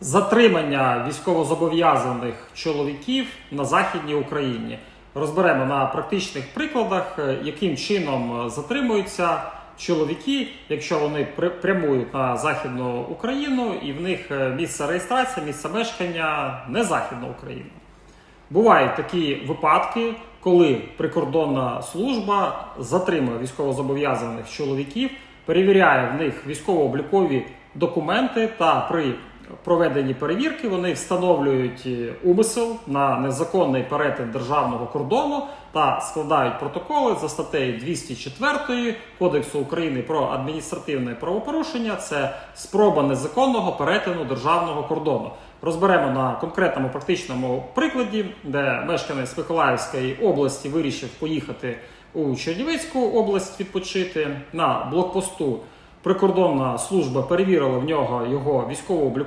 затримання військовозобов'язаних чоловіків на Західній Україні. Розберемо на практичних прикладах, е, яким чином е, затримуються чоловіки, якщо вони прямують на Західну Україну і в них е, місце реєстрації, місце мешкання не Західна Україна. Бувають такі випадки, коли прикордонна служба затримує військовозобов'язаних чоловіків, перевіряє в них військово-облікові документи та при проведенні перевірки вони встановлюють е, умисел на незаконний перетин державного кордону та складають протоколи за статтею 204 Кодексу України про адміністративне правопорушення. Це спроба незаконного перетину державного кордону. Розберемо на конкретному практичному прикладі, де мешканець Миколаївської області вирішив поїхати у Чернівецьку область відпочити на блокпосту. Прикордонна служба перевірила в нього його військово